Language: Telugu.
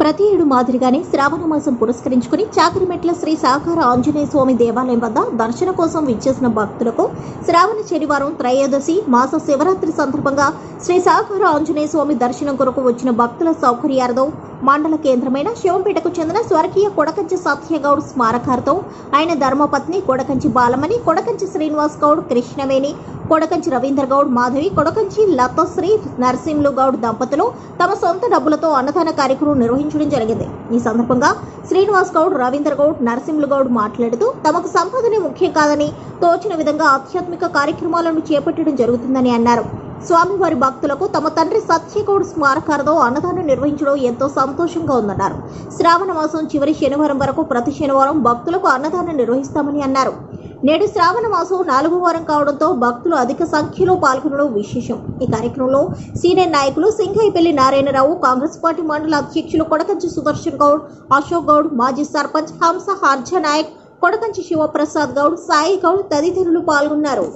ప్రతి ఏడు మాదిరిగానే శ్రావణ మాసం పురస్కరించుకుని చాకరిమెట్ల శ్రీ సాకార ఆంజనేయ స్వామి దేవాలయం వద్ద దర్శన కోసం విచ్చేసిన భక్తులకు శ్రావణ శనివారం త్రయోదశి మాస శివరాత్రి సందర్భంగా శ్రీ సాకార ఆంజనేయ స్వామి దర్శనం కొరకు వచ్చిన భక్తుల సౌకర్యార్థం మండల కేంద్రమైన శివంపేటకు చెందిన స్వర్గీయ కొడకంచి సత్యగౌడ్ స్మారకార్థం ఆయన ధర్మపత్ని కొడకంచి బాలమణి కొడకంచి శ్రీనివాస్ గౌడ్ కృష్ణవేణి కొడకంచి రవీందర్ గౌడ్ మాధవి కొడకంచి లతశ్రీ నరసింహులు గౌడ్ దంపతులు తమ సొంత డబ్బులతో అన్నదాన కార్యక్రమం నిర్వహించడం జరిగింది. ఈ సందర్భంగా శ్రీనివాస్ గౌడ్ రవీందర్ గౌడ్ నరసింహులు గౌడ్ మాట్లాడుతూ తమకు సంపదనే ముఖ్యం కాదని తోచిన విధంగా ఆధ్యాత్మిక కార్యక్రమాలను చేపట్టడం జరుగుతుందని అన్నారు. స్వామివారి భక్తులకు తమ తండ్రి సత్యగౌడ్ స్మారకార్థం అన్నదానం నిర్వహించడం ఎంతో సంతోషంగా ఉందన్నారు. శ్రావణ మాసం చివరి శనివారం వరకు ప్రతి శనివారం భక్తులకు అన్నదానం నిర్వహిస్తామని అన్నారు. నేడు శ్రావణ మాసం నాలుగు వారం కావడంతో భక్తులు అధిక సంఖ్యలో పాల్గొనడం విశేషం. ఈ కార్యక్రమంలో సీనియర్ నాయకులు సింగైపల్లి నారాయణరావు కాంగ్రెస్ పార్టీ మండల అధ్యక్షులు కొడకంచి సుదర్శన్ గౌడ్ అశోక్ గౌడ్ మాజీ సర్పంచ్ హంస హర్జ నాయక్ కొడకంచి శివప్రసాద్ గౌడ్ సాయి గౌడ్ తదితరులు పాల్గొన్నారు.